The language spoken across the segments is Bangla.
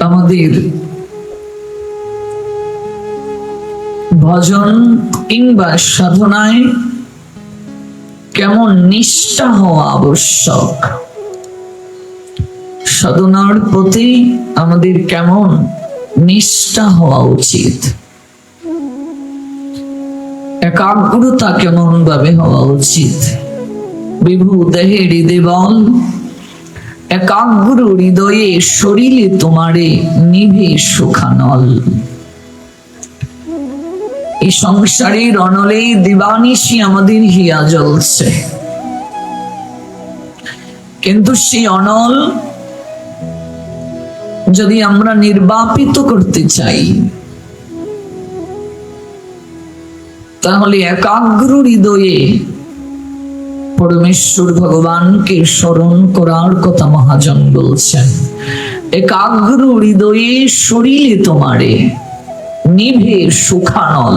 আমাদের ভজন কিংবা সাধনায় কেমন নিষ্ঠা হওয়া আবশ্যক? সাধনার প্রতি আমাদের কেমন নিষ্ঠা হওয়া উচিত? একাগ্রতা কেমন ভাবে হওয়া উচিত? বিভু দেহে হৃদয় একাগ্র হৃদয়ে শরীরে তোমারে নিভে সুখানল। এই সংসারের অনলে দিবানিশি আমাদের হিয়া জ্বলছে। কিন্তু সেই অনল যদি আমরা নির্বাপিত করতে চাই, তাহলে একাগ্র হৃদয়ে পরমেশ্বর ভগবানকে স্মরণ করার কথা মহাজন বলছেন, একাগ্র হৃদয়ে শরীরে তোমারে, নিভে সুখানল।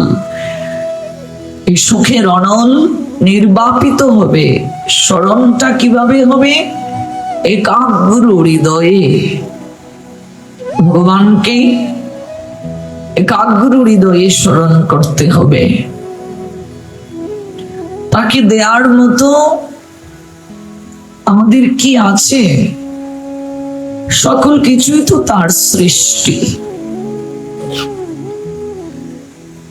এই সুখের অনল নির্বাপিত হবে, স্মরণটা কীভাবে হবে? একাগ্র হৃদয়ে। ভগবানকে একাগ্র হৃদয়ে স্মরণ করতে হবে। তাকে দেওয়ার মতো আমাদের কি আছে? সকল কিছুই তো তার সৃষ্টি।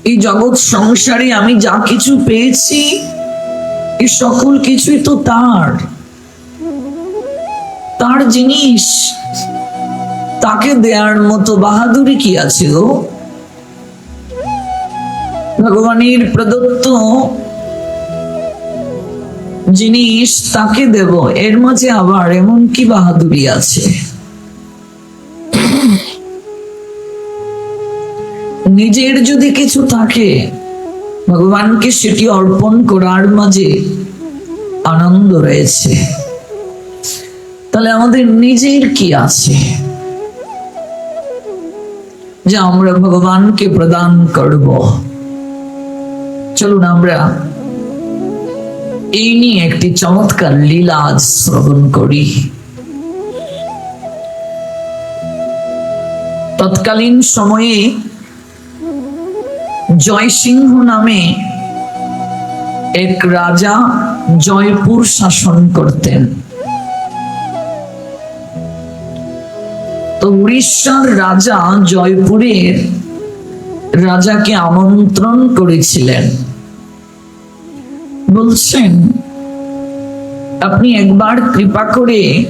এই জগৎ সংসারে আমি যা কিছু পেয়েছি এই সকল কিছুই তো তার। তার জিনিস তাকে দেওয়ার মতো বাহাদুরি কি আছে ভগবানের প্রদত্ত জিনিস তাকে দেব। এর মাঝে আবার এমন কি বাহাদুরি আছে? নিজের যদি কিছু থাকে, ভগবানকে সেটি অর্পণ করার মাঝে আনন্দ রয়েছে। তাহলে আমাদের নিজের কি আছে? যে আমরা ভগবানকে প্রদান করব। চলুন আমরা এই নিয়ে একটি চমৎকার লীলা আজ শ্রবণ করি। তৎকালীন সময়ে জয়সিংহ নামে এক রাজা জয়পুর শাসন করতেন। তো উড়িষ্যার রাজা জয়পুরের রাজাকে আমন্ত্রণ করেছিলেন। বলছেন, আপনি একবার কৃপা করে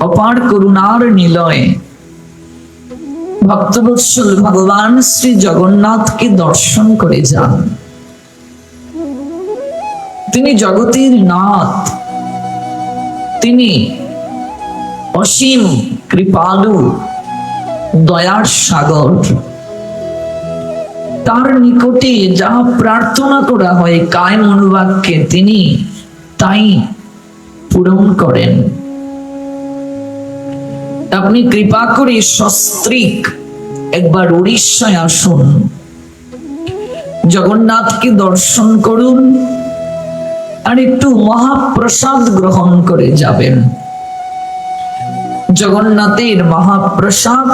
অপার করুণার নিলয় ভক্তবৎসল ভগবান শ্রী জগন্নাথকে দর্শন করে যান। তিনি জগতের নাথ। তিনি অসীম কৃপালু, দয়ার সাগর। তার নিকটে যা প্রার্থনা করা হয়, কায় মনোবাক্যে তিনি তাই পূরণ করেন। আপনি কৃপা করে সস্ত্রিক একবার উড়িষ্যায় আসুন। জগন্নাথকে দর্শন করুন আর একটু মহাপ্রসাদ গ্রহণ করে যাবেন। জগন্নাথের মহাপ্রসাদ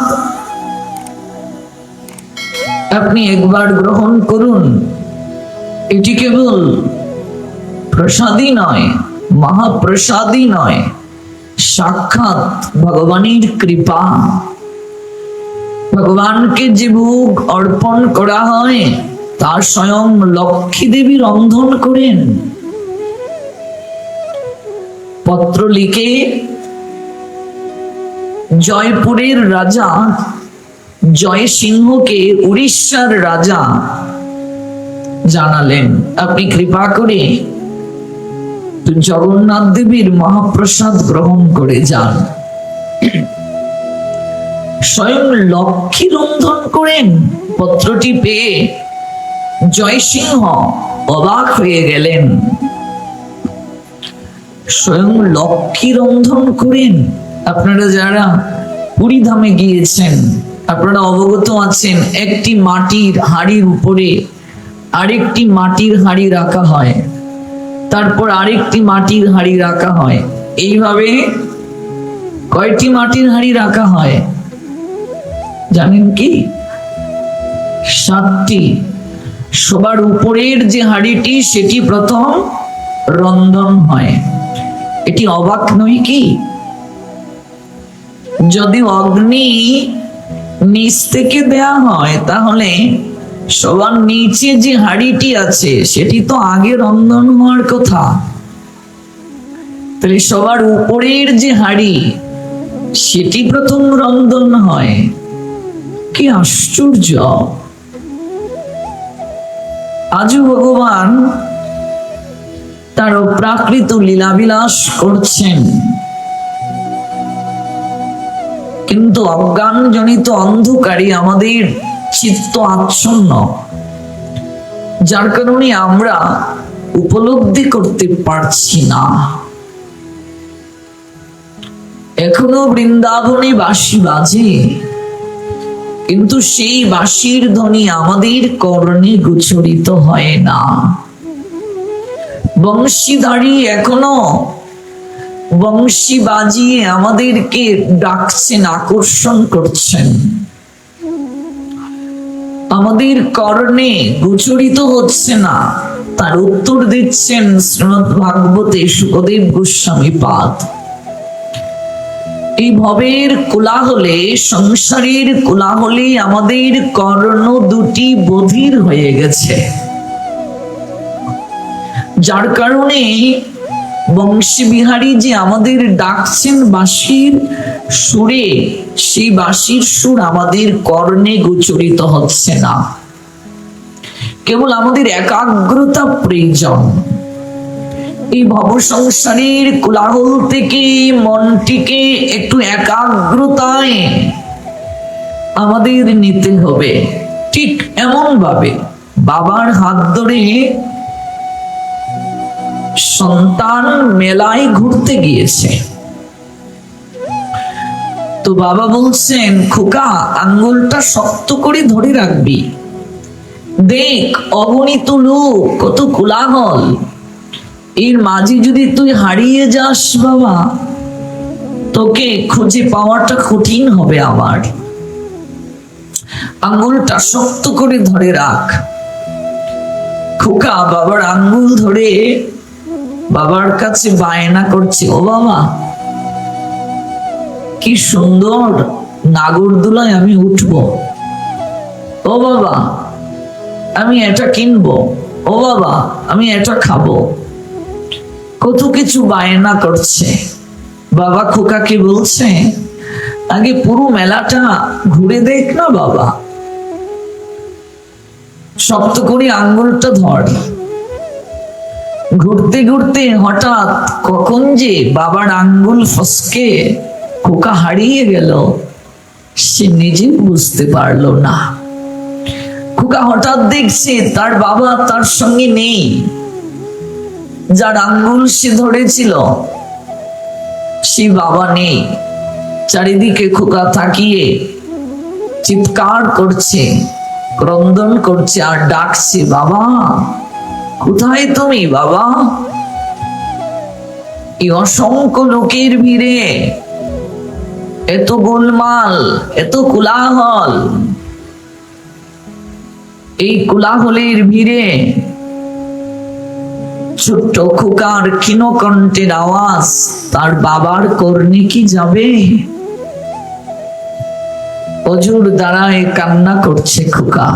আপনি একবার গ্রহণ করুন। এটি কেবল প্রসাদই নয়, মহাপ্রসাদই নয়, সাক্ষাৎ ভগবানের কৃপা। ভগবানকে যে ভোগ অর্পণ করা হয়, তা স্বয়ং লক্ষ্মী দেবী রন্ধন করেন। পত্র লিখে জয়পুরের রাজা জয় সিংহকে উড়িষ্যার রাজা জানালেন। আপনি কৃপা করে জগন্নাথ দেবীর মহাপ্রসাদ গ্রহণ করে যান। স্বয়ং লক্ষ্মী রন্ধন করেন। পত্রটি পেয়ে জয়সিংহ অবাক হয়ে গেলেন। স্বয়ং লক্ষ্মী রন্ধন করেন। আপনারা যারা পুরী ধামে গিয়েছেন আপনারা অবগত আছেন, একটি মাটির হাড়ির উপরে আরেকটি মাটির হাড়ি রাখা হয়। তারপর আরেকটি মাটির হাড়ি রাখা হয়। এইভাবে কয়টি মাটির হাড়ি রাখা হয়? জানেন কি? সাতটি। সবার উপরের যে হাড়িটি, সেটি প্রথম রন্ধন হয়। এটি অবাক নয় কি? যদি অগ্নি নিচ থেকে দেয়া হয়, তাহলে সবার নিচে যে হাড়িটি আছে, সেটি তো আগে রন্ধন হওয়ার কথা। তাহলে সবার উপরের যে হাড়ি, সেটি প্রথম রন্ধন হয়। কি আশ্চর্য! আজও ভগবান তার প্রাকৃত লীলাবিলাস করছেন। কিন্তু অজ্ঞানজনিত অন্ধকারী আমাদের চিত্ত আচ্ছন্ন। যার কারণে আমরা উপলব্ধি করতে পারছি না। এখনও বৃন্দাবনে বাসি বাজে, কিন্তু সেই বাসির ধ্বনি আমাদের কর্ণে গোচরিত হয় না। বংশীধারী এখনও বংশী বাজিয়ে আমাদেরকে ডাকছেন, আকর্ষণ করছেন। আমাদের কর্ণে গোচরিত হচ্ছে না, তার উত্তর দিচ্ছেন শ্রীমদ ভাগবতে সুখদেব গোস্বামী পাদ। এই ভবের কোলাহলে, সংসারের কোলাহলে আমাদের কর্ণ দুটি বধির হয়ে গেছে। যার কারণে বংশী বিহারী যে আমাদের ডাকছেন বাঁশির সুরে, সেই বাঁশির সুর আমাদের কর্ণে গোচরিত হচ্ছে না। কেবল আমাদের একাগ্রতা প্রয়োজন। এই ভব সংসারের কোলাহল থেকে, মনটিকে একটু একাগ্রতায় আমাদের নিতে হবে। ঠিক এমন ভাবে বাবার হাত ধরে সন্তান মেলায় ঘুরতে গিয়েছে। তো বাবা বলছেন, খোকা, আঙ্গুলটা শক্ত করে ধরে রাখবি। দেখ, অগণিত লোক, কত কোলাহল। এর মাঝে যদি তুই হারিয়ে যাস বাবা, তোকে খুঁজে পাওয়াটা কঠিন হবে আমার। আঙ্গুলটা শক্ত করে ধরে রাখ। খোকা, বাবার আঙ্গুল ধরে বাবার কাছে বায়না করছে, ও বাবা, কি সুন্দর নাগরদোলায় আমি উঠব। ও বাবা, আমি এটা কিনবো। ও বাবা, আমি এটা খাব। কত কিছু বায়না করছে। বাবা খোকাকে বলছে, আগে পুরো মেলাটা ঘুরে দেখ না বাবা। শক্ত করে আঙ্গুলটা ধর। ঘুরতে ঘুরতে হঠাৎ কখন যে বাবার আঙ্গুল ফসকে খোকা হারিয়ে গেল, সে নিজে বুঝতে পারল না। খোকা হঠাৎ দেখছে তার বাবা তার সঙ্গে নেই, যার আঙ্গুল সে ধরেছিল, সে বাবা নেই। চারিদিকে খোকা থাকিয়ে চিৎকার করছে, ক্রন্দন করছে আর ডাকছে, বাবা কোথায় তুমি, বাবা? এই অসংখ্য লোকের ভিড়ে এত গোলমাল, এত কোলাহল। এই কোলাহলের ভিড়ে ছোট্ট খোকার ক্ষীণকণ্ঠের আওয়াজ, তার বাবার কর্ণে কি যাবে? অজুর দাঁড়ায় কান্না করছে খোকা।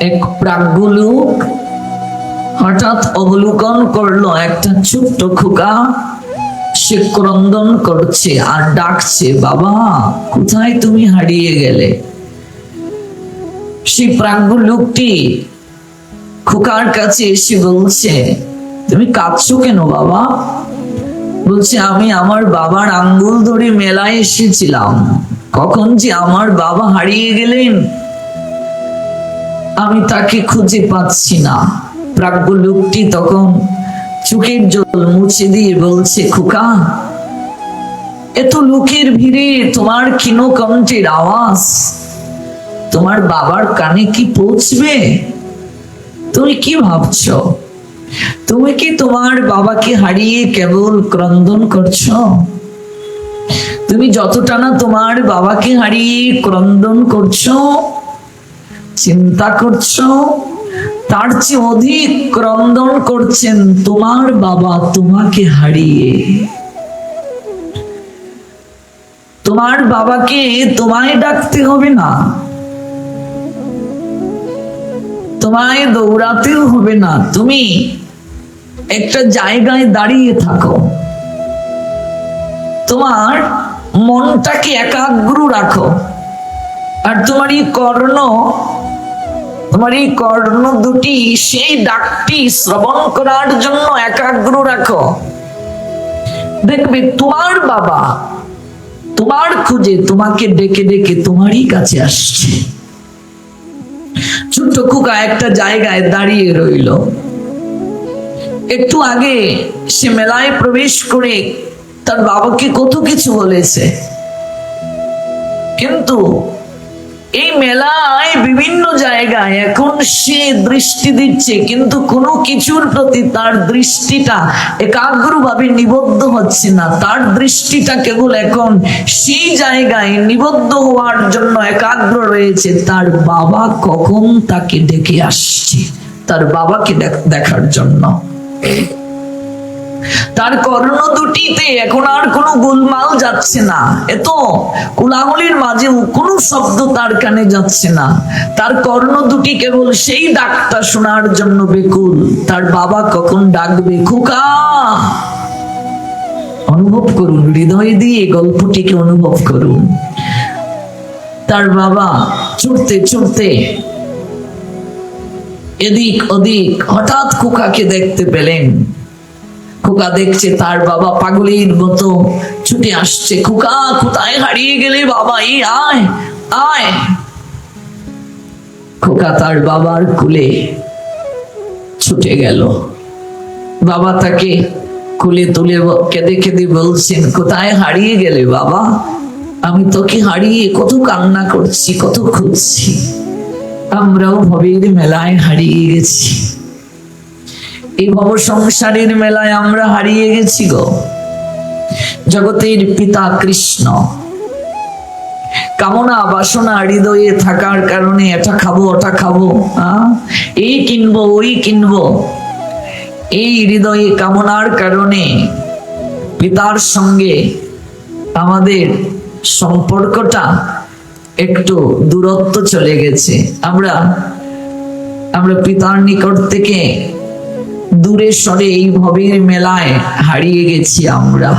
এক প্রাজ্ঞ লোক হঠাৎ অবলোকন করল একটা ছোট্ট খোকা। সে ক্রন্দন করছে আর ডাকছে, বাবা, কোথায় তুমি হারিয়ে গেলে? সেই প্রাজ্ঞ লোকটি খোকার কাছে এসে বলছে, তুমি কাঁদছো কেন, বাবা? বলছে, আমি আমার বাবার আঙ্গুল ধরে মেলায় এসেছিলাম। কখন যে আমার বাবা হারিয়ে গেলেন আমি তাকে খুঁজে পাচ্ছি না। প্রাজ্ঞ লোকটি তখন চোখের জল মুছে দিয়ে বলছে, খোকা, এত লোকের ভিড়ে তোমার ক্ষীণ কণ্ঠের আওয়াজ, তোমার বাবার কানে কি পৌঁছবে? তুমি কি ভাবছ? তুমি কি তোমার বাবাকে হারিয়ে কেবল ক্রন্দন করছ? তুমি যতটা না তোমার বাবাকে হারিয়ে ক্রন্দন করছ চিন্তা করছ? তার চেয়ে অধিক ক্রন্দন করছেন তোমার বাবা তোমাকে হারিয়ে। তোমার বাবাকে তোমায় ডাকতে হবে না। তোমায় দৌড়াতেও হবে না। তুমি একটা জায়গায় দাঁড়িয়ে থাকো। তোমার মনটাকে একাগ্র রাখো। আর তোমার এই কর্ণ তোমার এই কর্ণ দুটি সেই ডাকটি শ্রবণ করার জন্য একাগ্র রাখো। দেখবে তোমার বাবা তোমার খুঁজে তোমাকে ডেকে ডেকে তোমারই কাছে আসছে। ছোট্ট কুকা একটা জায়গায় দাঁড়িয়ে রইল। একটু আগে সে মেলায় প্রবেশ করে তার বাবাকে কত কিছু বলেছে। কিন্তু এই মেলায় বিভিন্ন জায়গায় এখন সে দৃষ্টি দিচ্ছে, কিন্তু কোনো কিছুর প্রতি তার দৃষ্টিটা একাগ্রভাবে নিবদ্ধ হচ্ছে না। তার দৃষ্টিটা কেবল এখন সেই জায়গায় নিবদ্ধ হওয়ার জন্য একাগ্র রয়েছে। তার বাবা কখন তাকে ডেকে আসছে? তার বাবাকে দেখ- দেখার জন্য। তার কর্ণ দুটিতে এখন আর কোনো গোলমাল যাচ্ছে না। এত কোলাহলের মাঝেও কোনো শব্দ তার কানে যাচ্ছে না। তার কর্ণ দুটি কেবল সেই ডাকটা শোনার জন্য বেকুল। তার বাবা কখন ডাকবে, খোকা? অনুভব করুন, হৃদয় দিয়ে গল্পটিকে অনুভব করুন। তার বাবা ছুটতে ছুটতে এদিক ওদিক হঠাৎ খোকাকে দেখতে পেলেন। খোকা দেখছে তার বাবা পাগলের মতো ছুটে আসছে। খোকা, কোথায় হারিয়ে গেলে বাবা? এই আয় আয়। খোকা তার বাবার কুলে ছুটে গেল। বাবা তাকে কুলে তুলে কেঁদে কেঁদে বলছেন, কোথায় হারিয়ে গেলে বাবা? আমি তোকে হারিয়ে কত কান্না করছি, কত খুঁজছি। আমরাও ভবের মেলায় হারিয়ে গেছি। এই ভব সংসারের মেলায় আমরা হারিয়ে গেছি গো। জগতের পিতা কৃষ্ণ। কামনা, বাসনা, হৃদয়ে থাকার কারণে এটা খাব, ওটা খাব এই কিনবো, ওই কিনবো। এই হৃদয়ে কামনার কারণে পিতার সঙ্গে আমাদের সম্পর্কটা একটু দূরত্ব চলে গেছে। আমরা আমরা পিতার নিকট থেকে দূরে সরে এই ভবের মেলায় হারিয়ে গেছি আমরা।